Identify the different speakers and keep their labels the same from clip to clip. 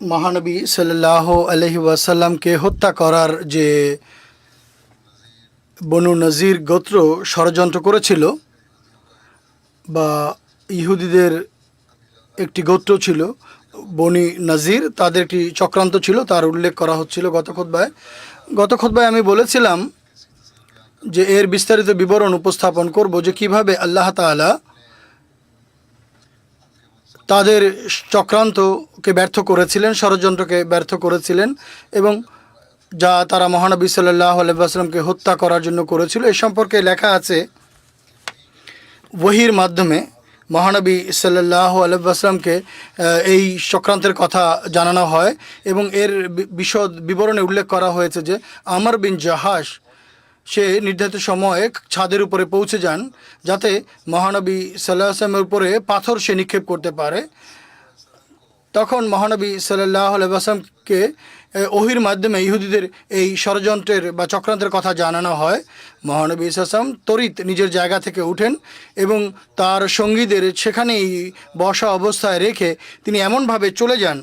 Speaker 1: মহানবী সাল্লাহ আলহি ওয়াসাল্লামকে হত্যা করার যে বনু নজির গোত্র ষড়যন্ত্র করেছিল বা ইহুদিদের একটি গোত্র ছিল, বনি নাজির, তাদের একটি চক্রান্ত ছিল, তার উল্লেখ করা হচ্ছিল গত খোদ্বায় গত খোদ্বায় আমি বলেছিলাম যে এর বিস্তারিত বিবরণ উপস্থাপন করব যে কীভাবে আল্লাহ তাআলা তাদের চক্রান্তকে ব্যর্থ করেছিলেন, ষড়যন্ত্রকে ব্যর্থ করেছিলেন এবং যা তারা মহানবী সাল্লাহ আলাইসাল্লামকে হত্যা করার জন্য করেছিল। এ সম্পর্কে লেখা আছে, ওহির মাধ্যমে মহানবী সাল্লাহ আলাইসাল্লামকে এই চক্রান্তের কথা জানানো হয় এবং এর বিশদ বিবরণে উল্লেখ করা হয়েছে যে, আমর বিন জাহাস সে নির্ধারিত সময়ে ছাদের উপরে পৌঁছে যান, যাতে মহানবী সাল্লাহ উপরে পাথর সে নিক্ষেপ করতে পারে। তখন মহানবী সাল্লাহ আলাইসাল্লামকে ওহির মাধ্যমে ইহুদিদের এই ষড়যন্ত্রের বা চক্রান্তের কথা জানানো হয়। মহানবী ইসলাম তরিত নিজের জায়গা থেকে উঠেন এবং তার সঙ্গীদের সেখানেই বসা অবস্থায় রেখে তিনি এমনভাবে চলে যান,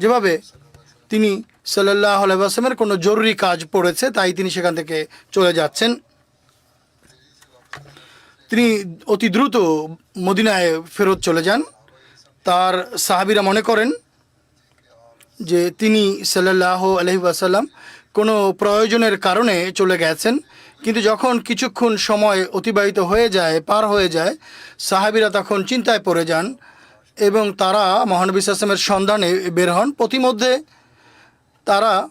Speaker 1: যেভাবে তিনি সাল্লাহ আলাইসলামের কোনো জরুরি কাজ পড়েছে, তাই তিনি সেখান থেকে চলে যাচ্ছেন। তিনি অতি দ্রুত মদিনায় ফেরত চলে যান। তার সাহাবিরা মনে করেন যে তিনি সাল্লাহ আলহি আসাল্লাম কোনো প্রয়োজনের কারণে চলে গেছেন, কিন্তু যখন কিছুক্ষণ সময় অতিবাহিত হয়ে যায়, পার হয়ে যায়, সাহাবিরা তখন চিন্তায় পড়ে যান এবং তারা মহানবী আসলামের সন্ধানে বের হন। প্রতিমধ্যে তারা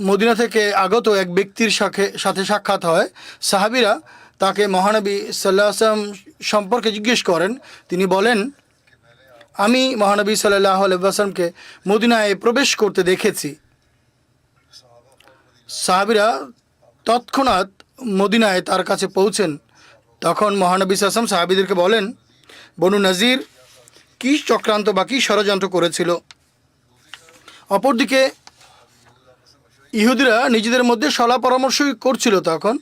Speaker 1: মদিনা থেকে আগত এক ব্যক্তির সাথে সাথে সাক্ষাৎ হয়। সাহাবিরা তাকে মহানবী সাল্লাহ আসলাম সম্পর্কে জিজ্ঞেস করেন। তিনি বলেন, আমি মহানবী সাল্লাহ আলাইসাল্লামকে মদিনায় প্রবেশ করতে দেখেছি। সাহাবিরা তৎক্ষণাৎ মদিনায় তার কাছে পৌঁছেন। তখন মহানবী আসলাম সাহাবিদেরকে বলেন, বনু নাজির, কী চক্রান্ত বা কী ষড়যন্ত্র করেছিল? অপরদিকে ইহুদিরা নিজেদের মধ্যে সলা পরামর্শই করছিল তখন।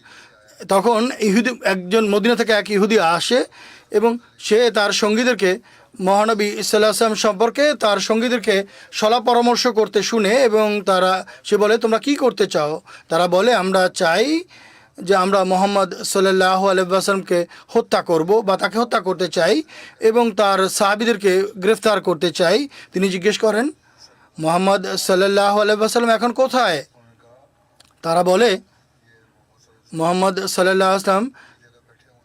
Speaker 1: তখন ইহুদি, একজন মদিনা থেকে এক ইহুদি আসে এবং সে তার সঙ্গীদেরকে, মহানবী ইসাল্লাহ আসলাম সম্পর্কে তার সঙ্গীদেরকে সলা পরামর্শ করতে শুনে এবং তারা, সে বলে, তোমরা কি করতে চাও? তারা বলে, আমরা চাই যে আমরা মোহাম্মদ সাল্লাহ আলাইসাল্লামকে হত্যা করব বা তাকে হত্যা করতে চাই এবং তার সাহাবিদেরকে গ্রেফতার করতে চাই। তিনি জিজ্ঞেস করেন, মোহাম্মদ সাল্লাহ আলাইসাল্লাম এখন কোথায়? তারা বলে, মোহাম্মদ সাল্লাহ আসলাম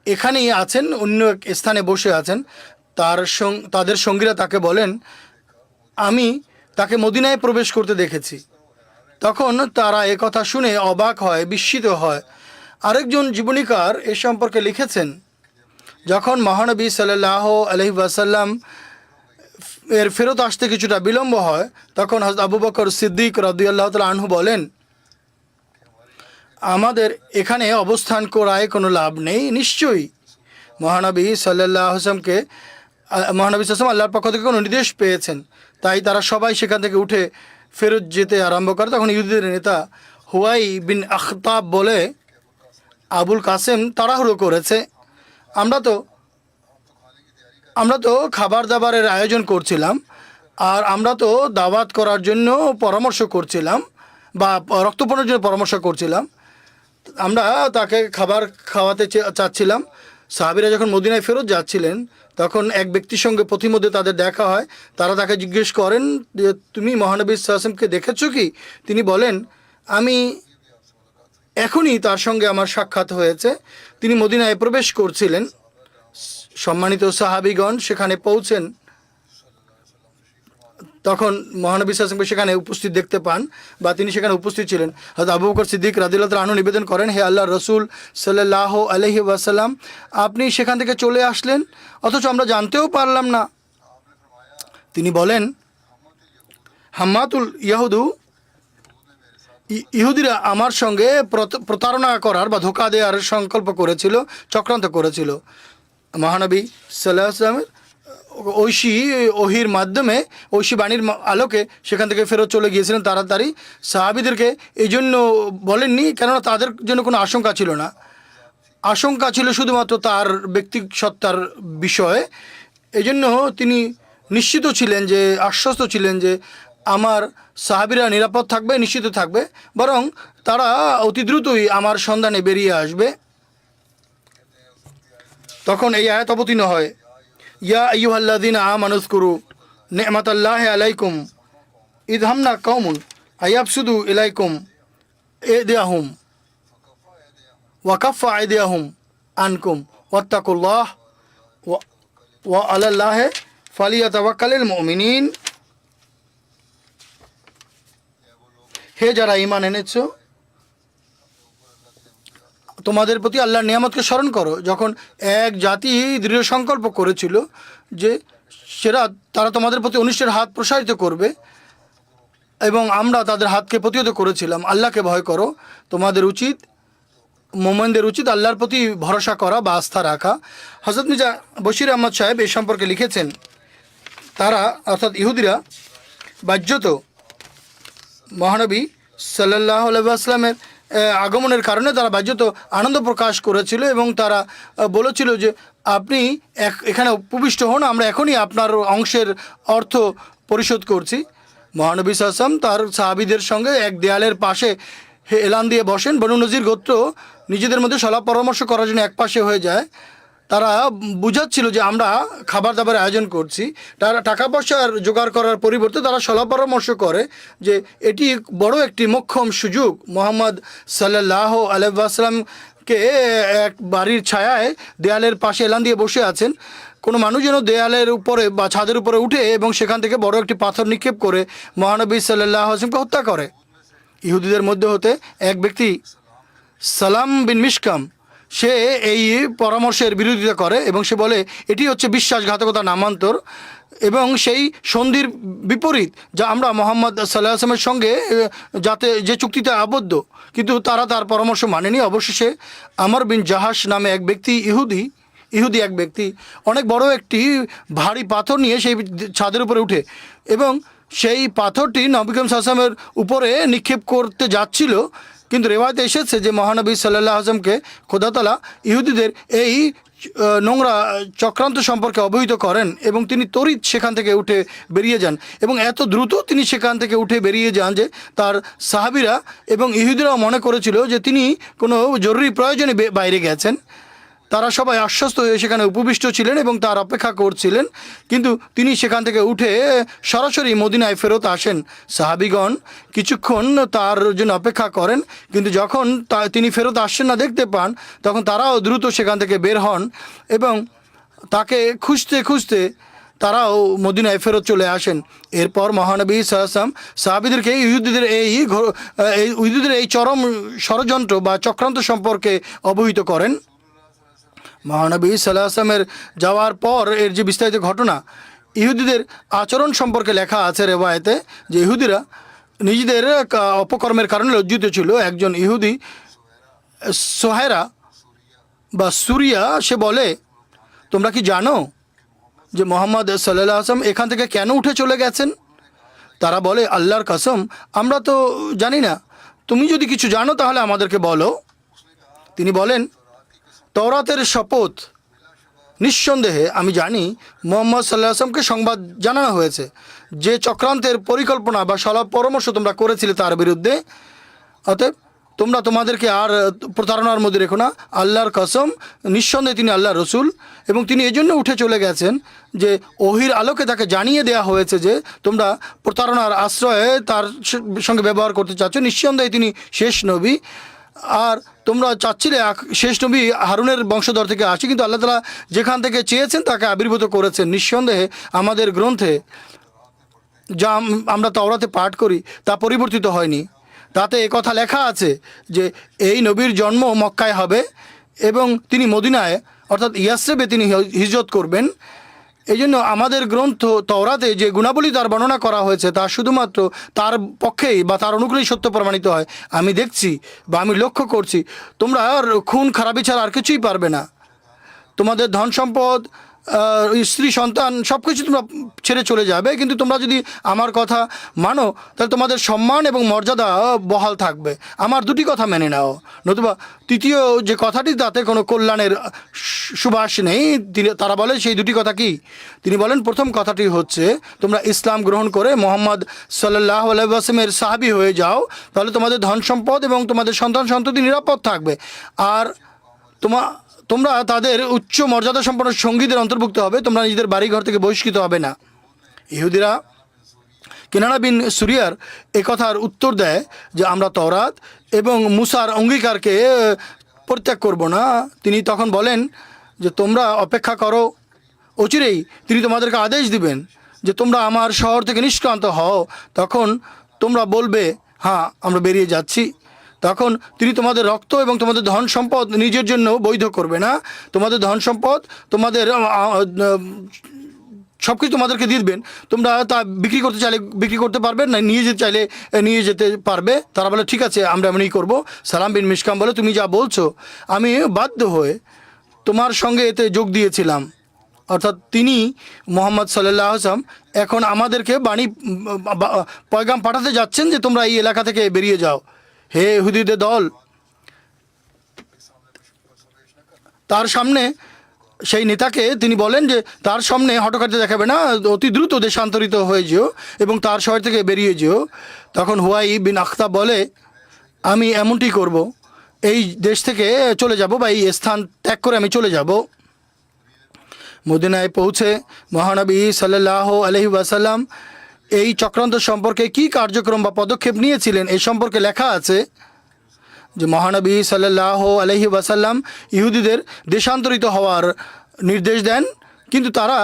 Speaker 1: এখানেই আছেন, অন্য এক স্থানে বসে আছেন। তার তাদের সঙ্গীরা তাকে বলেন, আমি তাকে মদিনায় প্রবেশ করতে দেখেছি। তখন তারা এ কথা শুনে অবাক হয়, বিস্মিত হয়। আরেকজন জীবনীকার এ সম্পর্কে লিখেছেন, যখন মহানবী সাল্লাহ আলহি ওয়াসাল্লাম এর ফেরত আসতে কিছুটা বিলম্ব হয়, তখন আবু বকর সিদ্দিক রদিয়াল্লাহ তাল আনহু বলেন আমাদের এখানে অবস্থান করায় কোনো লাভ নেই, নিশ্চয়ই। মহানবী সাল্লাহ আসলামকে মহানবী আসলাম আল্লাহর পক্ষ থেকে কোনো নির্দেশ পেয়েছেন। তাই তারা সবাই সেখান থেকে উঠে ফেরত যেতে আরম্ভ করে। তখন ইহুদিদের নেতা হুয়াই বিন আখতাব বলে, আবুল কাসেম তাড়াহুড়ো করেছে। আমরা তো আমরা তো খাবার দাবারের আয়োজন করছিলাম আর আমরা তো দাওয়াত করার জন্য পরামর্শ করছিলাম বা রক্তপণের জন্য পরামর্শ করছিলাম। আমরা তাকে খাবার খাওয়াতে চাচ্ছিলাম। সাহাবিরা যখন মদিনায় ফেরত যাচ্ছিলেন, তখন এক ব্যক্তির সঙ্গে প্রতিমধ্যে তাদের দেখা হয়। তারা তাকে জিজ্ঞেস করেন যে, তুমি মহানবী সাহসিমকে দেখেছ কি? তিনি বলেন, আমি এখনই তার সঙ্গে আমার সাক্ষাৎ হয়েছে। তিনি মদিনায় প্রবেশ করছিলেন। সম্মানিত সাহাবিগণ সেখানে পৌঁছেন। তখন মহানবী সাল্লামকে সেখানে উপস্থিত দেখতে পান বা তিনি সেখানে উপস্থিত ছিলেন। হয়তো আবু বকর সিদ্দিক রাদিল্লাহ আনু নিবেদন করেন, হে আল্লাহ রসুল সাল্লাহ আলহি ওয়াসাল্লাম, আপনি সেখান থেকে চলে আসলেন, অথচ আমরা জানতেও পারলাম না। তিনি বলেন, হাম্মাতুল ইয়াহুদু ইহুদিরা আমার সঙ্গে প্রত- প্রতারণা করার বা ধোকা দেওয়ার সংকল্প করেছিল, চক্রান্ত করেছিল। মহানবী সাল্লাহ আসলামের ঐশী ওহির মাধ্যমে, ঐশী বাণীর আলোকে সেখান থেকে ফেরত চলে গিয়েছিলেন তাড়াতাড়ি। সাহাবিদেরকে এই জন্য বলেননি, কেননা তাদের জন্য কোনো আশঙ্কা ছিল না। আশঙ্কা ছিল শুধুমাত্র তার ব্যক্তি সত্তার বিষয়ে। এই জন্য তিনি নিশ্চিত ছিলেন যে, আশ্বস্ত ছিলেন যে, আমার সাহাবিরা নিরাপদ থাকবে, নিশ্চিত থাকবে, বরং তারা অতি দ্রুতই আমার সন্ধানে বেরিয়ে আসবে। তখন এই আয়াত অবতীর্ণ হয়। ইয়া আইয়ুহাল্লাদিন আ মানুষ করু নেমাতাল্লাহ আলাইকুম ইদ হামনা কৌমুন আয়াবসুদু ইলাইকুম এ দেয়াহুম ওয়াকাফা আইদিয়াহুম আনকুম ওয়াত্তাকুল্লাহ ওয়া আলাল্লাহ ফালিয়া তাওয়াক্কালিল মুমিনিন। হে যারা ইমান এনেছো তোমাদের প্রতি আল্লাহর নিয়ামতকে স্মরণ করো। যখন এক জাতি দৃঢ় সংকল্প করেছিল যে সেরা তারা তোমাদের প্রতি অনিষ্টের হাত প্রসারিত করবে এবং আমরা তাদের হাতকে প্রতিহত করেছিলাম, আল্লাহকে ভয় করো। তোমাদের উচিত, মোমেনদের উচিত আল্লাহর প্রতি ভরসা করা বা আস্থা রাখা। হজরত মির্জা বশির আহমদ সাহেব এ সম্পর্কে লিখেছেন, তারা অর্থাৎ ইহুদিরা বাহ্যত মহানবী সাল্লাহ আসলামের আগমনের কারণে তারা বাহ্যত আনন্দ প্রকাশ করেছিল এবং তারা বলেছিল যে আপনি এখানে উপবিষ্ট হন, আমরা এখনই আপনার অংশের অর্থ পরিশোধ করছি। মহানবী সাসম তার সাহাবিদের সঙ্গে এক দেয়ালের পাশে এলান দিয়ে বসেন। বনু নজির গোত্র নিজেদের মধ্যে সলাপ পরামর্শ করার জন্য এক পাশে হয়ে যায়। তারা বুঝাচ্ছিল যে আমরা খাবার দাবার আয়োজন করছি। তারা টাকা পয়সার জোগাড় করার পরিবর্তে তারা সলা পরামর্শ করে যে এটি বড় একটি মোক্ষম সুযোগ। মোহাম্মদ সাল্লাহ আলহামকে এক বাড়ির ছায়ায় দেয়ালের পাশে এলান দিয়ে বসে আছেন। কোনো মানুষ যেন দেয়ালের উপরে বা ছাদের উপরে উঠে এবং সেখান থেকে বড় একটি পাথর নিক্ষেপ করে মহানবী সাল্লাহ আসলামকে হত্যা করে। ইহুদিদের মধ্যে হতে এক ব্যক্তি সালাম বিন মিশকাম সে এই পরামর্শের বিরোধিতা করে এবং সে বলে, এটি হচ্ছে বিশ্বাসঘাতকতা নামান্তর এবং সেই সন্ধির বিপরীত যা আমরা মোহাম্মদ সাল্লাহ আসলামের সঙ্গে যাতে যে চুক্তিতে আবদ্ধ। কিন্তু তারা তার পরামর্শ মানেনি। অবশেষে আমর বিন জাহাস নামে এক ব্যক্তি, ইহুদি ইহুদি এক ব্যক্তি, অনেক বড় একটি ভারী পাথর নিয়ে সেই ছাদের উপরে উঠে এবং সেই পাথরটি নবিকম সাসামের উপরে নিক্ষেপ করতে যাচ্ছিল। কিন্তু রেওয়াতে এসেছে যে মহানবী সাল্লাহ আজমকে খোদাতলা ইহুদিদের এই নোংরা চক্রান্ত সম্পর্কে অবহিত করেন এবং তিনি তরিত সেখান থেকে উঠে বেরিয়ে যান এবং এত দ্রুত তিনি সেখান থেকে উঠে বেরিয়ে যান যে তার সাহাবিরা এবং ইহুদিরাও মনে করেছিল যে তিনি কোনো জরুরি প্রয়োজনে বাইরে গেছেন। তারা সবাই আশ্বস্ত হয়ে সেখানে উপবিষ্ট ছিলেন এবং তার অপেক্ষা করছিলেন। কিন্তু তিনি সেখান থেকে উঠে সরাসরি মদিনায় ফেরত আসেন। সাহাবিগণ কিছুক্ষণ তার জন্য অপেক্ষা করেন। কিন্তু যখন তিনি ফেরত আসছেন না দেখতে পান, তখন তারাও দ্রুত সেখান থেকে বের হন এবং তাকে খুঁজতে খুঁজতে তারাও মদিনায় ফেরত চলে আসেন। এরপর মহানবী সাহসাম সাহাবিদেরকে ইহুদিদের এই ইহুদিদের এই চরম ষড়যন্ত্র বা চক্রান্ত সম্পর্কে অবহিত করেন। মহানবী সাল্লাহ আসলামের যাওয়ার পর এর যে বিস্তারিত ঘটনা, ইহুদিদের আচরণ সম্পর্কে লেখা আছে রেওয়ায়তে যে ইহুদিরা নিজেদের অপকর্মের কারণে লজ্জিত ছিল। একজন ইহুদি সোহেরা বা সুরিয়া, সে বলে, তোমরা কি জানো যে মোহাম্মদ সাল্লাহ আসলাম এখান থেকে কেন উঠে চলে গেছেন? তারা বলে, আল্লাহর কাসম, আমরা তো জানি না। তুমি যদি কিছু জানো তাহলে আমাদেরকে বলো। তিনি বলেন তওরাতের শপথ। নিঃসন্দেহে আমি জানি মোহাম্মদ সাল্লাহ আসলামকে সংবাদ জানানো হয়েছে। যে চক্রান্তের পরিকল্পনা বা সলাপ পরামর্শ তোমরা করেছিলে তার বিরুদ্ধে, অতএব তোমরা তোমাদেরকে আর প্রতারণার মধ্যে রেখো না। আল্লাহর কসম, নিঃসন্দেহে তিনি আল্লাহ রসুল এবং তিনি এজন্য উঠে চলে গেছেন যে ওহির আলোকে তাকে জানিয়ে দেওয়া হয়েছে যে তোমরা প্রতারণার আশ্রয়ে তার সঙ্গে ব্যবহার করতে চাচ্ছ। নিঃসন্দেহে তিনি শেষ নবী। আর তোমরা চাচ্ছিলে শেষ নবী হারুনের বংশধর থেকে আসি, কিন্তু আল্লাহ তালা যেখান থেকে চেয়েছেন তাকে আবির্ভূত করেছেন। নিঃসন্দেহে আমাদের গ্রন্থে যা আমরা তওরাতে পাঠ করি, তা পরিবর্তিত হয়নি। তাতে কথা লেখা আছে যে, এই নবীর জন্ম মক্কায় হবে এবং তিনি মদিনায়, অর্থাৎ ইয়াসরেবে তিনি হি- হিজরত করবেন। এই জন্য আমাদের গ্রন্থ তওরাতে যে গুণাবলী তার বর্ণনা করা হয়েছে, তা শুধুমাত্র তার পক্ষেই বা তার অনুকূলেই সত্য প্রমাণিত হয়। আমি দেখছি বা আমি লক্ষ্য করছি, তোমরা আর খুন, খারাপি ছাড়া আর কিছুই পারবে না। তোমাদের ধন সম্পদ স্ত্রী, সন্তান সব কিছু তোমরা ছেড়ে চলে যাবে, কিন্তু তোমরা যদি আমার কথা মানো, তাহলে তোমাদের সম্মান এবং মর্যাদা বহাল থাকবে। আমার দুটি কথা মেনে নাও। নতুবা তৃতীয় যে কথাটি, তাতে কোনো কল্যাণের সুবাস নেই, তিনি, তারা বলে, সেই দুটি কথা কি? তিনি বলেন, প্রথম কথাটি হচ্ছে, তোমরা ইসলাম গ্রহণ করে মোহাম্মদ সাল্লাহ আলাইসলামের সাহাবি হয়ে যাও, তাহলে তোমাদের ধন সম্পদ এবং তোমাদের সন্তান সন্ততি নিরাপদ থাকবে। আর তোমা তোমরা তাদের উচ্চ মর্যাদা সম্পন্ন সঙ্গীদের অন্তর্ভুক্ত হবে, তোমরা নিজেদের বাড়িঘর থেকে বহিষ্কৃত হবে না। ইহুদিরা কেনানা বিন সুরিয়ার এ কথার উত্তর দেয় যে, আমরা তওরাত এবং মুসার অঙ্গীকারকে পরিত্যাগ করব না। তিনি তখন বলেন যে, তোমরা অপেক্ষা করো। অচিরেই তিনি তোমাদেরকে আদেশ দিবেন যে, তোমরা আমার শহর থেকে নিষ্ক্রান্ত হও। তখন তোমরা বলবে হ্যাঁ আমরা বেরিয়ে যাচ্ছি। তখন তিনি তোমাদের রক্ত এবং তোমাদের ধন সম্পদ নিজের জন্য বৈধ করবে না। তোমাদের ধন সম্পদ তোমাদের সব কিছু তোমাদেরকে দিবেন। তোমরা তা বিক্রি করতে চাইলে বিক্রি করতে পারবে, না নিয়ে যেতে চাইলে নিয়ে যেতে পারবে। তারা বলে, ঠিক আছে, আমরা এমনই করব। সালাম বিন মিসকাম বলে, তুমি যা বলছো, আমি বাধ্য হয়ে তোমার সঙ্গে এতে যোগ দিয়েছিলাম। অর্থাৎ তিনি মোহাম্মদ সাল্লাহ আসলাম এখন আমাদেরকে বাণী পয়গাম পাঠাতে যাচ্ছেন যে তোমরা এই এলাকা থেকে বেরিয়ে যাও। হে হুদিদের দল, তার সামনে সেই নেতাকে তিনি বলেন যে, তার সামনে হটকারিতা দেখাবে না, অতি দ্রুত দেশান্তরিত হয়ে যেও এবং তার শহর থেকে বেরিয়ে যেও। তখন হুয়াই বিন আখতা বলে, আমি এমনটি করব, এই দেশ থেকে চলে যাব বা এই স্থান ত্যাগ করে আমি চলে যাব। মদিনায় পৌঁছে মহানবী সাল্লাহ আলহি ওয়াসাল্লাম এই চক্রান্ত সম্পর্কে কি কার্যক্রম বা পদক্ষেপ নিয়েছিলেন? এ সম্পর্কে লেখা আছে যে মহানবী সাল্লাহ আলহি ওয়াসাল্লাম ইহুদিদের দেশান্তরিত হওয়ার নির্দেশ দেন, কিন্তু তারা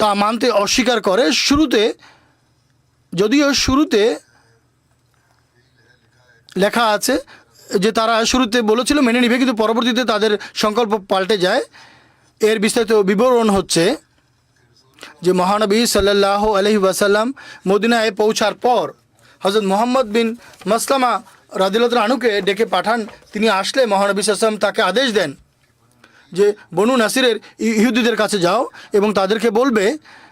Speaker 1: তা মানতে অস্বীকার করে। শুরুতে, যদিও শুরুতে লেখা আছে যে তারা শুরুতে বলেছিল মেনে নিবে, কিন্তু পরবর্তীতে তাদের সংকল্প পাল্টে যায়। এর বিস্তারিত বিবরণ হচ্ছে যে মহানবী সাল্লাহ আলহি ওয়াসাল্লাম মদিনায় পৌঁছার পর হজরত মোহাম্মদ বিন মাসলামা রাদিলত রানুকে ডেকে পাঠান। তিনি আসলে মহানবী সাল্লাম তাকে আদেশ দেন যে, বনু নাসিরের ইহুদিদের কাছে যাও এবং তাদেরকে বলবে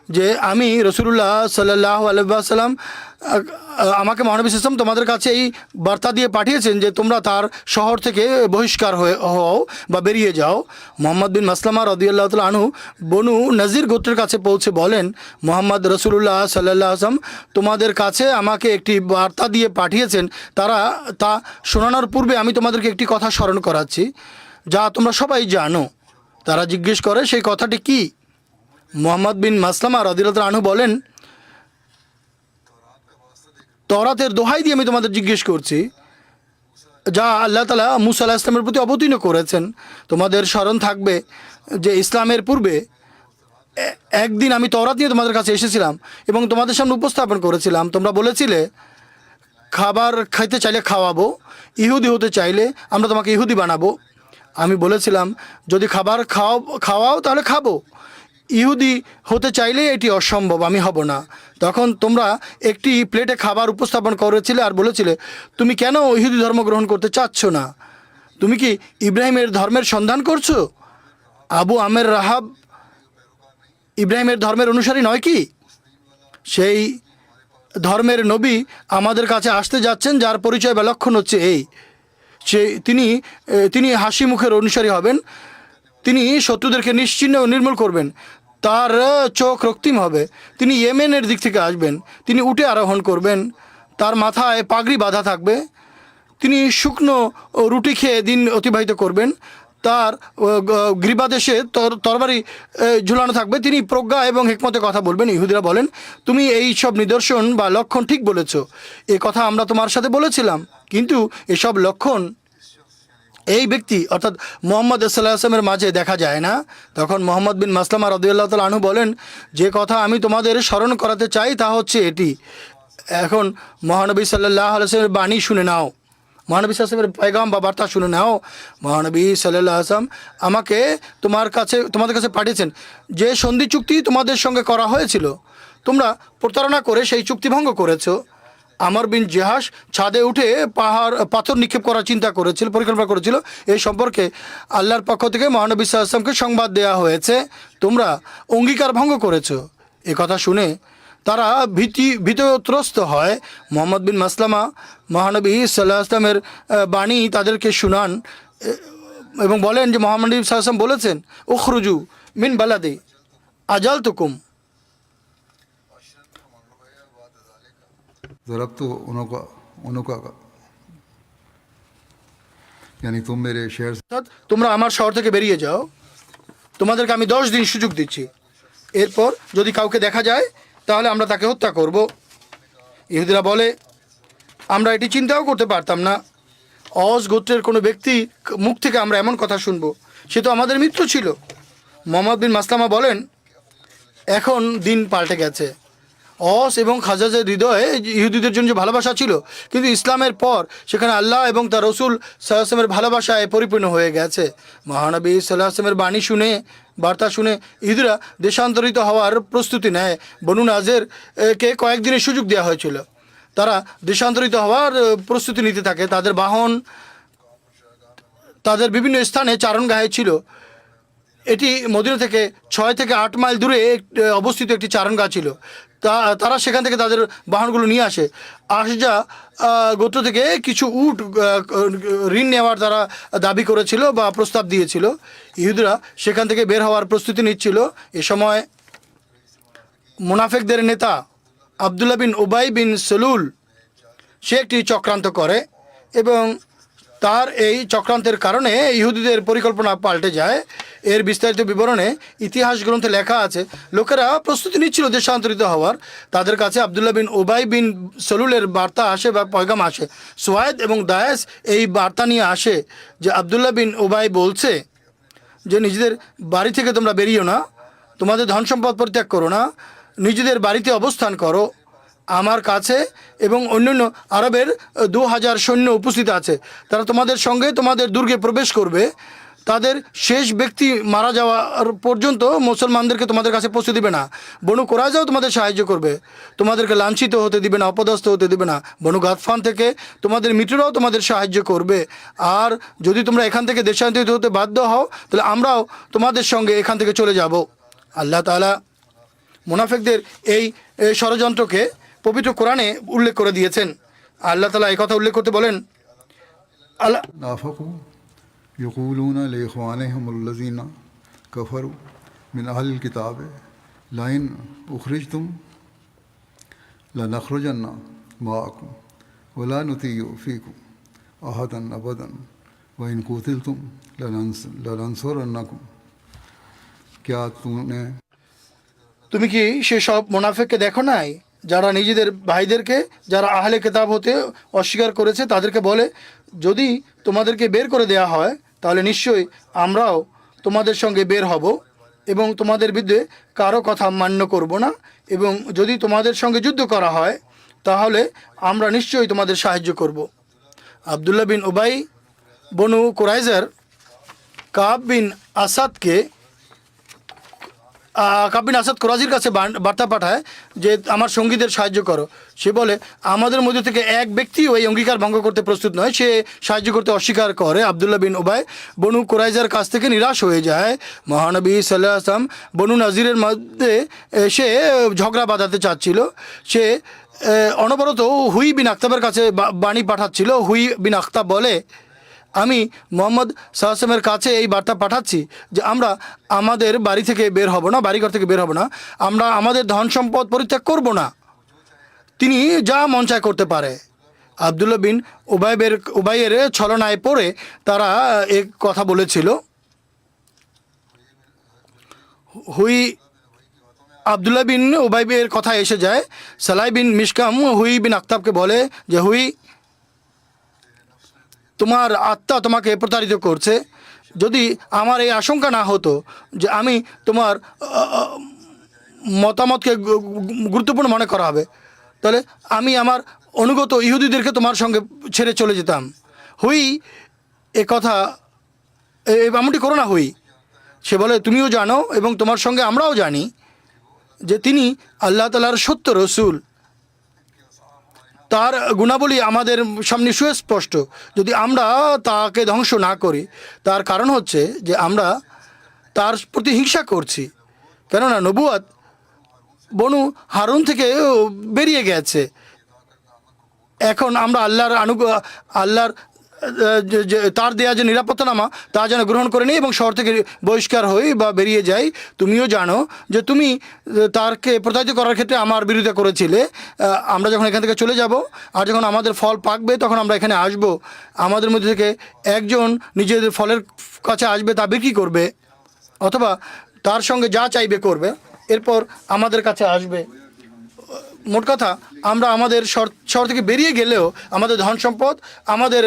Speaker 1: যে আমি রসুল্লাহ সাল্লাহ আলহাম আমাকে মহানবী ইসলাম তোমাদের কাছে এই বার্তা দিয়ে পাঠিয়েছেন যে তোমরা তার শহর থেকে বহিষ্কার হয়ে, হও বা বেরিয়ে যাও। মোহাম্মদ বিন মাসলামা রদিয়াল্লাহ তাল আনু বনু নজির গোত্রের কাছে পৌঁছে বলেন, মোহাম্মদ রসুল্লাহ সাল্লাহ আসলাম তোমাদের কাছে আমাকে একটি বার্তা দিয়ে পাঠিয়েছেন। তারা তা শোনানোর পূর্বে আমি তোমাদেরকে একটি কথা স্মরণ করাচ্ছি। যা তোমরা সবাই জানো। তারা জিজ্ঞেস করে, সেই কথাটি কি? মোহাম্মদ বিন মাসলামা রদিলত আনহু বলেন তরাতের দোহাই দিয়ে আমি তোমাদের জিজ্ঞেস করছি, যা আল্লাহ তালা মুসা আল্লাহ ইসলামের প্রতি অবতীর্ণ করেছেন, তোমাদের স্মরণ থাকবে যে ইসলামের পূর্বে একদিন আমি তরাত নিয়ে তোমাদের কাছে এসেছিলাম এবং তোমাদের সামনে উপস্থাপন করেছিলাম। তোমরা বলেছিলে, খাবার খাইতে চাইলে খাওয়াবো, ইহুদি হতে চাইলে আমরা তোমাকে ইহুদি বানাবো। আমি বলেছিলাম, যদি খাবার খাওয়া খাওয়াও তাহলে খাব। ইহুদি হতে চাইলে এটি অসম্ভব, আমি হব না। তখন তোমরা একটি প্লেটে খাবার উপস্থাপন করেছিলে আর বলেছিলে, তুমি কেন ইহুদি ধর্ম গ্রহণ করতে চাচ্ছ না? তুমি কি ইব্রাহিমের ধর্মের সন্ধান করছ? আবু আমের রাহাব ইব্রাহিমের ধর্মের অনুসারী নয় কি? সেই ধর্মের নবী আমাদের কাছে আসতে যাচ্ছেন, যার পরিচয় বা লক্ষণ হচ্ছে এই। সে তিনি তিনি হাসি মুখের অনুসারী হবেন। তিনি শত্রুদেরকে নিশ্চিহ্ন ও নির্মূল করবেন। তার চোখ রক্তিম হবে। তিনি ইয়েমেনের দিক থেকে আসবেন। তিনি উঠে আরোহণ করবেন। তার মাথায় পাগড়ি বাঁধা থাকবে। তিনি শুকনো রুটি খেয়ে দিন অতিবাহিত করবেন। তার গ্রীবাদেশে তর, তরবারি ঝুলানো থাকবে। তিনি প্রজ্ঞা এবং হেকমতে কথা বলবেন। ইহুদিরা বলেন, তুমি এই সব নিদর্শন বা লক্ষণ ঠিক বলেছ। এ কথা আমরা তোমার সাথে বলেছিলাম। কিন্তু এসব লক্ষণ এই ব্যক্তি, অর্থাৎ মোহাম্মদ আসলামের মাঝে দেখা যায় না। তখন মোহাম্মদ বিন মাসলামা রদিউল্লাহ তাল আনহু বলেন, যে কথা আমি তোমাদের স্মরণ করাতে চাই তা হচ্ছে এটি। এখন মহানবী সাল্লাহ আলসালামের বাণী শুনে নাও। মহানবী সাল্লামের পয়গাম বা বার্তা শুনে নাও। মহানবী সাল্লাহ আসলাম আমাকে তোমার কাছে, তোমাদের কাছে পাঠিয়েছেন। যে সন্ধি চুক্তি তোমাদের সঙ্গে করা হয়েছিল, তোমরা প্রতারণা করে সেই চুক্তি ভঙ্গ করেছ। আমার বিন জেহাস ছাদে উঠে পাহাড়, পাথর নিক্ষেপ করার চিন্তা করেছিল, পরিকল্পনা করেছিল। এই সম্পর্কে আল্লাহর পক্ষ থেকে মহানবী সাল্লামকে সংবাদ দেওয়া হয়েছে। তোমরা অঙ্গীকার ভঙ্গ করেছ। এ কথা শুনে তারা ভীতি, ভীতত্রস্ত হয়। মোহাম্মদ বিন মাসলামা মহানবী সাল্লাহ আসলামের বাণী তাদেরকে শুনান। এবং বলেন যে মোহাম্মদ সাল্লাম বলেছেন, উখরুজু মিন বালাদি আজাল তুকুম
Speaker 2: ज़रब तो उनका उनका यानी तुम मेरे शहर
Speaker 1: তোমরা আমার শহর থেকে বেরিয়ে যাও। তোমাদেরকে আমি দশ দিন সুযোগ দিচ্ছি। এরপর যদি কাউকে দেখা যায়, তাহলে আমরা তাকে হত্যা করব। ইহুদিরা বলে, আমরা এটি চিন্তাও করতে পারতাম না। অজ গোত্রের কোনো ব্যক্তি মুখ থেকে আমরা এমন কথা শুনব। সে তো আমাদের মিত্র ছিল। মোহাম্মদ বিন মাসলামা বলেন, এখন দিন পাল্টে গেছে। অস এবং খাজাজের হৃদয়ে ইহুদিদের জন্য যে ভালোবাসা ছিল, কিন্তু ইসলামের পর সেখানে আল্লাহ এবং তার রসুল সাল্লাহামের ভালোবাসায় পরিপূর্ণ হয়ে গেছে। মহানবী সাল্লাহামের বাণী শুনে, বার্তা শুনে ইহুদিরা দেশান্তরিত হওয়ার প্রস্তুতি নেয়। বনু নাজের কে কয়েকদিনের সুযোগ দেওয়া হয়েছিল। তারা দেশান্তরিত হওয়ার প্রস্তুতি নিতে থাকে। তাদের বাহন, তাদের বিভিন্ন স্থানে চারণ চারণগাহে ছিল। এটি মদিনা থেকে ছয় থেকে আট মাইল দূরে অবস্থিত একটি চারণ চারণগা ছিল। তারা সেখান থেকে তাদের বাহনগুলো নিয়ে আসে। আসজা গোত্র থেকে কিছু উট ঋণ নেওয়ার তারা দাবি করেছিল বা প্রস্তাব দিয়েছিল। ইহুদরা সেখান থেকে বের হওয়ার প্রস্তুতি নিচ্ছিল। এ সময় মুনাফেকদের নেতা আবদুল্লাহ বিন ওবাই বিন সলুল, সে একটি চক্রান্ত করে এবং তার এই চক্রান্তের কারণে ইহুদিদের পরিকল্পনা পাল্টে যায়। এর বিস্তারিত বিবরণে ইতিহাস গ্রন্থে লেখা আছে, লোকেরা প্রস্তুতি নিচ্ছিল দেশান্তরিত হওয়ার। তাদের কাছে আবদুল্লাহ বিন ওবাই বিন সলুলের বার্তা আসে বা পয়গাম আসে। সোয়ায়েদ এবং দায়েস এই বার্তা নিয়ে আসে যে আবদুল্লাহ বিন ওবাই বলছে যে, নিজেদের বাড়ি থেকে তোমরা বেরিও না, তোমাদের ধন সম্পদ পরিত্যাগ করো না, নিজেদের বাড়িতে অবস্থান করো, আমার কাছে এবং অন্যান্য আরবের দু হাজার সৈন্য উপস্থিত আছে। তারা তোমাদের সঙ্গে তোমাদের দুর্গে প্রবেশ করবে তাদের শেষ ব্যক্তি মারা যাওয়ার পর্যন্ত মুসলমানদেরকে তোমাদের কাছে পৌঁছে দিবে না। বনু কোরাজাও তোমাদের সাহায্য করবে। তোমাদেরকে লাঞ্ছিত হতে দিবে না, অপদস্থ হতে দিবে না। বনু গাতফান থেকে তোমাদের মিত্ররাও তোমাদের সাহায্য করবে। আর যদি তোমরা এখান থেকে দেশান্তরিত হতে বাধ্য হও, তাহলে আমরাও তোমাদের সঙ্গে এখান থেকে চলে যাব। আল্লাহ তালা মুনাফেকদের এই ষড়যন্ত্রকে পবিত্র কোরআনে উল্লেখ করে দিয়েছেন। আল্লাহ তালা এই কথা উল্লেখ করতে বলেন, আল্লাহ
Speaker 2: यकूलून लखवान हमलजीना कफ़र मिनहल किताब लाइन उखरज तुम लनखरजन्ना माकुम वला नतीयो फ़ीकुम अहदन अबदन व इन कोतिल तुम লনসরন্নাকুম क्या तूने
Speaker 1: তুমি কি সেসব মোনাফেককে দেখো নাই যারা নিজেদের ভাইদেরকে যারা আহলে কেতাব হতে অস্বীকার করেছে তাদেরকে বলে যদি তোমাদেরকে বের করে দেয়া হয় তাহলে নিশ্চয়ই আমরাও তোমাদের সঙ্গে বের হব এবং তোমাদের বিরুদ্ধে কারও কথা মান্য করব না এবং যদি তোমাদের সঙ্গে যুদ্ধ করা হয়, তাহলে আমরা নিশ্চয়ই তোমাদের সাহায্য করব। আবদুল্লাহ বিন ওবাই বনু কোরাইজার কাব বিন আসাদকে কাবিন আসাদ কোরাজির কাছে বার্তা পাঠায় যে আমার সঙ্গীদের সাহায্য করো। সে বলে, আমাদের মধ্যে থেকে এক ব্যক্তিও এই অঙ্গীকার ভঙ্গ করতে প্রস্তুত নয়। সে সাহায্য করতে অস্বীকার করে আবদুল্লাহ বিন ওবায় বনু কোরাইজার কাছ থেকে নিরাশ হয়ে যায়। মহানবী সাল্লাহ আসলাম বনু নাজিরের মধ্যে সে ঝগড়া বাঁধাতে চাচ্ছিল। সে অনবরত হুই বিন আখতাবের কাছে বাণী পাঠাচ্ছিল। হুই বিন আখতাব বলে আমি মোহাম্মদ সাহসেমের কাছে এই বার্তা পাঠাচ্ছি যে আমরা আমাদের বাড়ি থেকে বের হব না, বাড়িঘর থেকে বের হব না। আমরা আমাদের ধন সম্পদ পরিত্যাগ করব না। তিনি যা মন চায় করতে পারে। আবদুল্লা বিন উবাইবের, উবাইয়ের ছলনায় পড়ে তারা এ কথা বলেছিল। হুই আবদুল্লাহ বিন উবাইবের কথা এসে যায়। সালাই বিন মিসকাম হুই বিন আক্তাবকে বলে যে, হুই তোমার আত্মা তোমাকে প্রতারিত করছে। যদি আমার এই আশঙ্কা না হতো যে আমি তোমার মতামতকে গুরুত্বপূর্ণ মনে করা হবে, তাহলে আমি আমার অনুগত ইহুদিদেরকে তোমার সঙ্গে ছেড়ে চলে যেতাম। হুই, এ কথা এমনটি করো না হুই। সে বলে, তুমিও জানো এবং তোমার সঙ্গে আমরাও জানি যে তিনি আল্লাহ তালার সত্য রসুল। তার গুণাবলী আমাদের সামনে সুস্পষ্ট। যদি আমরা তাকে ধ্বংস না করি, তার কারণ হচ্ছে যে আমরা তার প্রতি হিংসা করছি। কেননা নবুয়াত বনু হারুন থেকে বেরিয়ে গেছে। এখন আমরা আল্লাহর আনু আল্লাহর তার দেয়া যে নিরাপত্তানামা, তা যেন গ্রহণ করে নিই এবং শহর থেকে বহিষ্কার হই বা বেরিয়ে যাই, তুমিও জানো যে তুমি তারকে প্রতারিত করার ক্ষেত্রে আমার বিরোধিতা করেছিলে। আমরা যখন এখান থেকে চলে যাব, আর যখন আমাদের ফল পাকবে, তখন আমরা এখানে আসব। আমাদের মধ্যে থেকে একজন নিজেদের ফলের কাছে আসবে, তা বিক্রি করবে, অথবা তার সঙ্গে যা চাইবে করবে, এরপর আমাদের কাছে আসবে। মোট কথা, আমরা আমাদের শহর থেকে বেরিয়ে গেলেও আমাদের ধন সম্পদ আমাদের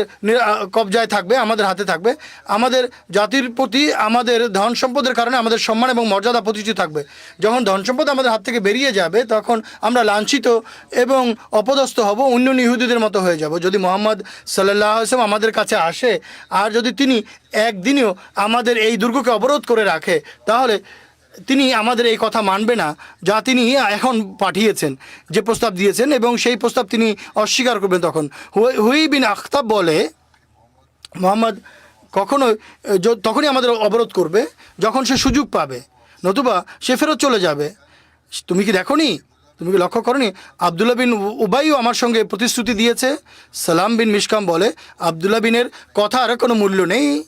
Speaker 1: কবজায় থাকবে, আমাদের হাতে থাকবে। আমাদের জাতির প্রতি আমাদের ধন সম্পদের কারণে আমাদের সম্মান এবং মর্যাদা প্রতিষ্ঠিত থাকবে। যখন ধন সম্পদ আমাদের হাত থেকে বেরিয়ে যাবে, তখন আমরা লাঞ্ছিত এবং অপদস্থ হব অন্য ইহুদিদের মতো হয়ে যাব। যদি মোহাম্মদ সাল্লাহ আসলাম আমাদের কাছে আসে, আর যদি তিনি একদিনেও আমাদের এই দুর্গকে অবরোধ করে রাখে, তাহলে তিনি আমাদের এই কথা মানবে না, যা তিনি এখন পাঠিয়েছেন, যে প্রস্তাব দিয়েছেন এবং সেই প্রস্তাব তিনি অস্বীকার করবেন তখন। হুই- বিন আখতাব বলে, মোহাম্মদ কখনো তখনই আমাদের অবরোধ করবে, যখন সে সুযোগ পাবে, নতুবা সে ফেরত চলে যাবে। তুমি কি দেখোনি? তুমি কি লক্ষ্য করনি? আবদুল্লা বিন উবাইও আমার সঙ্গে প্রতিশ্রুতি দিয়েছে। সালাম বিন মিসকাম বলে আবদুল্লা বিনের কথার কোনো মূল্য নেই।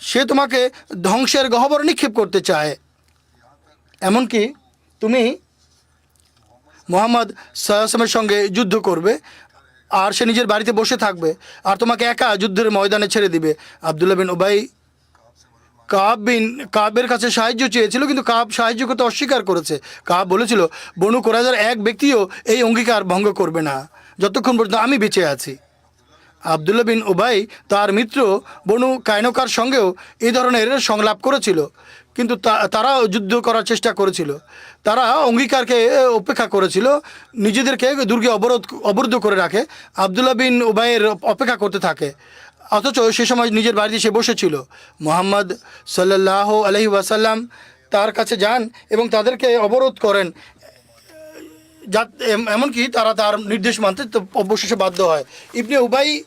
Speaker 1: সে তোমাকে ধ্বংসের গহ্বর নিক্ষেপ করতে চায়। এমনকি তুমি মোহাম্মদ সাল্লামের সঙ্গে যুদ্ধ করবে, আর সে নিজের বাড়িতে বসে থাকবে, আর তোমাকে একা যুদ্ধের ময়দানে ছেড়ে দিবে। আবদুল্লাহ বিন উবাই কাব বিন কাবের কাছে সাহায্য চেয়েছিল, কিন্তু কাব সাহায্য করতে অস্বীকার করেছে। কাব বলেছিল, বনু কোরাজার এক ব্যক্তিও এই অঙ্গীকার ভঙ্গ করবে না। যতক্ষণ পর্যন্ত আমি বেঁচে আছি। আবদুল্লাহ বিন উবাই তার মিত্র বনু কায়নকার সঙ্গেও এই ধরনের সংলাপ করেছিল। কিন্তু তা- তারাও যুদ্ধ করার চেষ্টা করেছিল। তারা অঙ্গীকারকে উপেক্ষা করেছিল। নিজেদেরকে দুর্গে অবরোধ, অবরুদ্ধ করে রাখে। আবদুল্লাহ বিন উবাইয়ের অপেক্ষা করতে থাকে। অথচ সে সময় নিজের বাড়িতে সে বসেছিল মোহাম্মদ সাল্লাহ আলহি ওয়াসাল্লাম তার কাছে যান এবং তাদেরকে অবরোধ করেন। যা এমনকি তারা তার নির্দেশ মানতে অবশেষে বাধ্য হয়। ইবনে উবাই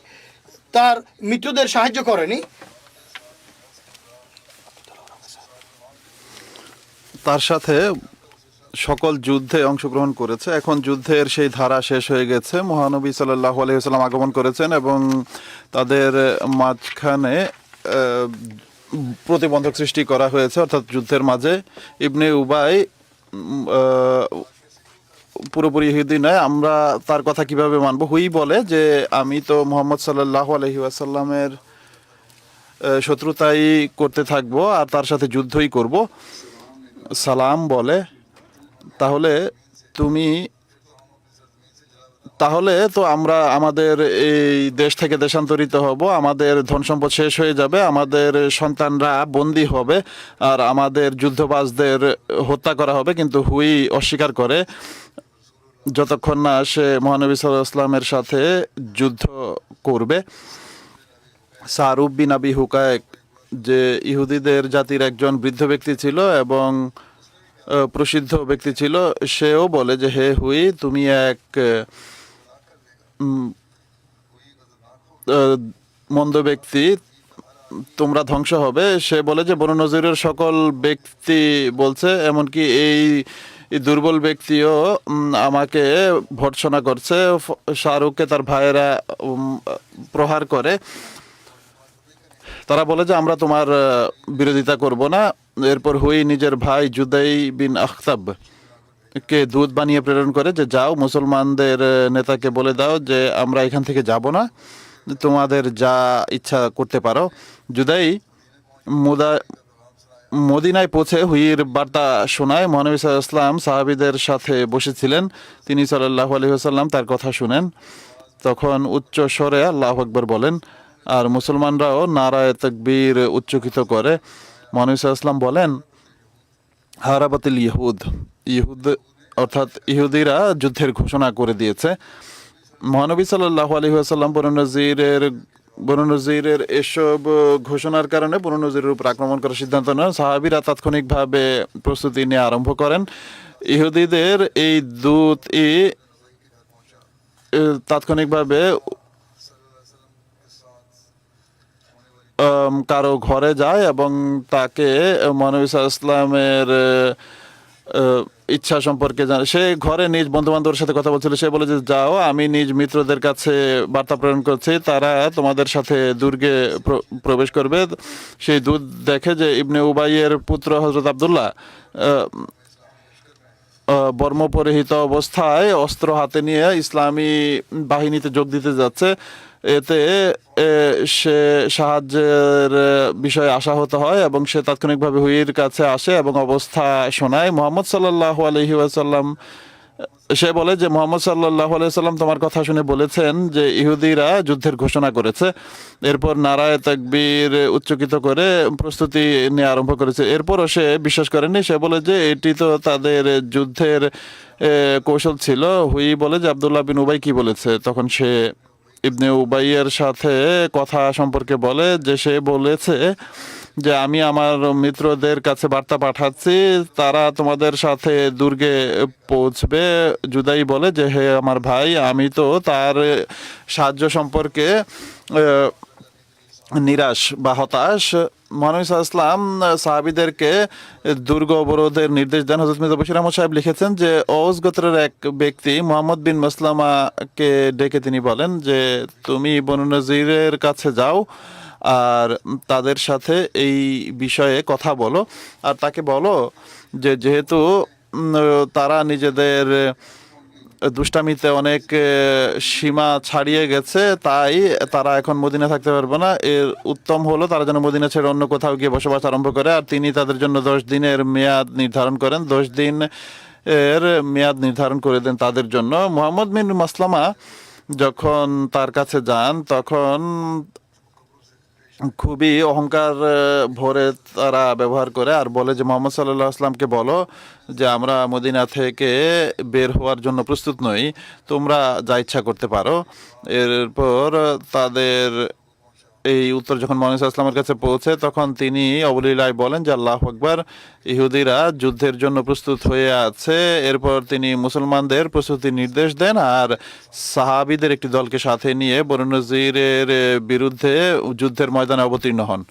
Speaker 1: তার মিত্রদের সাহায্য করেনি।
Speaker 3: তার সাথে সকল যুদ্ধে অংশগ্রহণ করেছে। এখন যুদ্ধের সেই ধারা শেষ হয়ে গেছে। মহানবী সাল্লাহ আলহিহাল্লাম আগমন করেছেন এবং তাদের মাঝখানে প্রতিবন্ধক সৃষ্টি করা হয়েছে। অর্থাৎ যুদ্ধের মাঝে ইবনে উবাই পুরোপুরি ইহুদি নয়। আমরা তার কথা কীভাবে মানব? হুই বলে যে, আমি তো মোহাম্মদ সাল্লাহ আলহি আসাল্লামের শত্রুতাই করতে থাকব আর তার সাথে যুদ্ধই করব। সালাম বলে, তাহলে তুমি, তাহলে তো আমরা আমাদের এই দেশ থেকে দেশান্তরিত হব, আমাদের ধন সম্পদ শেষ হয়ে যাবে, আমাদের সন্তানরা বন্দী হবে, আর আমাদের যুদ্ধবাজদের হত্যা করা হবে, কিন্তু হুই অস্বীকার করে। যতক্ষণ না সে মহানবী সাল্লাহ ইসলামের সাথে যুদ্ধ করবে। সারুব বিন আবি হুকায়েক যে ইহুদিদের জাতির একজন বৃদ্ধ ব্যক্তি ছিল এবং প্রসিদ্ধ ব্যক্তি ছিল, সেও বলে যে, হে হুই, তুমি এক মন্দ ব্যক্তি, তোমরা ধ্বংস হবে। সে বলে যে, বনু নজিরের সকল ব্যক্তি বলছে, এমনকি এই দুর্বল ব্যক্তিও আমাকে ভর্ৎসনা করছে। শাহরুখকে তার ভাইয়েরা প্রহার করে। তারা বলে যে, আমরা তোমার বিরোধিতা করব না। এরপর হুই নিজের ভাই জুদাই বিন আখতাব কে দুধ বানিয়ে প্রেরণ করে যে, যাও মুসলমানদের নেতাকে বলে দাও যে, আমরা এখান থেকে যাব না। তোমাদের যা ইচ্ছা করতে পারো। জুদাই মুদা, মদিনায় পৌঁছে হুইয়ের বার্তা শোনায়। মহানবী ইসলাম সাহাবিদের সাথে বসেছিলেন। তিনি সাল্লাহ আলহিহাসাল্লাম তার কথা শুনেন। তখন উচ্চ স্বরে আল্লাহ আকবর বলেন আর মুসলমানরাও নারায় তকবীর উচ্চকিত করে। আলাইহি ইসলাম বলেন, হারাবাতিল ইহুদ। ইহুদ অর্থাৎ ইহুদিরা যুদ্ধের ঘোষণা করে দিয়েছে। মহানবী সাল্লাহ আলী আসাল্লাম বননজিরের বননজিরের এসব ঘোষণার কারণে বননজিরের উপর আক্রমণ করার সিদ্ধান্ত নেন। সাহাবিরা তাৎক্ষণিকভাবে প্রস্তুতি নিয়ে আরম্ভ করেন। ইহুদিদের এই দূত ই তাৎক্ষণিকভাবে কারও ঘরে যায় এবং তাকে মহানবী ইসলামের ইচ্ছা সম্পর্কে জানে। সে ঘরে নিজ বন্ধু বান্ধবের সাথে কথা বলছিল। সে বলে যে, যাও, আমি নিজ মিত্রদের কাছে বার্তা প্রেরণ করছি। তারা তোমাদের সাথে দুর্গে প্র- প্রবেশ করবে। সেই দুধ দেখে যে ইবনে উবাইয়ের পুত্র হজরত আবদুল্লাহ বর্ম পরিহিত অবস্থায় অস্ত্র হাতে নিয়ে ইসলামী বাহিনীতে যোগ দিতে যাচ্ছে। এতে সে সাহায্যের বিষয়ে আশাহত হয় এবং সে তাৎক্ষণিকভাবে হুইয়ের কাছে আসে এবং অবস্থা শোনায়। মোহাম্মদ সাল্লাহ আলহি ওয়াসাল্লাম, সে বলে যে, মোহাম্মদ সাল্লাহ সাল্লাম তোমার কথা শুনে বলেছেন যে, ইহুদিরা যুদ্ধের ঘোষণা করেছে। এরপর নারায় তাকবীর উচ্চকিত করে প্রস্তুতি নিয়ে আরম্ভ করেছে। এরপরও সে বিশ্বাস করেনি সে বলে যে, এটি তো তাদের যুদ্ধের কৌশল ছিল। হুই বলে যে, আবদুল্লাহ বিন উবাই কি বলেছে? তখন সে ইবনে উবাইয়ের সাথে কথা সম্পর্কে বলে যে সে বলেছে যে আমি আমার মিত্রদের কাছে বার্তা পাঠাচ্ছি, তারা তোমাদের সাথে দুর্গে পৌঁছবে। জুদাই বলে যে, হে আমার ভাই, আমি তো তার সাহায্য সম্পর্কে নিরাশ বা হতাশ। মহানবী ইসলাম সাহাবিদেরকে দুর্গ অবরোধের নির্দেশ দেন। হজরত মির্জা বশির আহমদ সাহেব লিখেছেন যে, ওস গোত্রের এক ব্যক্তি মোহাম্মদ বিন মাসলামাকে ডেকে তিনি বলেন যে, তুমি বনু নজিরের কাছে যাও আর তাদের সাথে এই বিষয়ে কথা বলো। আর তাকে বলো যে, যেহেতু তারা নিজেদের দুষ্টামিতে অনেক সীমা ছাড়িয়ে গেছে, তাই তারা এখন মদিনা থাকতে পারবে না। এর উত্তম হলো তারা যেন মদিনা ছেড়ে অন্য কোথাও গিয়ে বসবাস আরম্ভ করে, আর তিনি তাদের জন্য দশ দিনের মেয়াদ নির্ধারণ করেন, দশ দিন এর মেয়াদ নির্ধারণ করে দেন তাদের জন্য। মোহাম্মদ মিন মাসলামা যখন তার কাছে যান, তখন খুবই অহংকার ভরে তারা ব্যবহার করে আর বলে যে মোহাম্মদ সাল্লাহ আসলামকে বলো যে আমরা মদিনা থেকে বের হওয়ার জন্য প্রস্তুত নই, তোমরা যা ইচ্ছা করতে পারো। এরপর তাদের এই উত্তর যখন মনিস আসলামের কাছে পৌঁছে, তখন তিনি অবলীলায় বলেন যে, আল্লাহ আকবর। ইহুদিরা যুদ্ধের জন্য প্রস্তুত হয়ে আছে। এরপর তিনি মুসলমানদের প্রস্তুতি নির্দেশ দেন আর সাহাবিদের একটি দলকে সাথে নিয়ে বরুণজিরের বিরুদ্ধে যুদ্ধের ময়দানে অবতীর্ণ হন।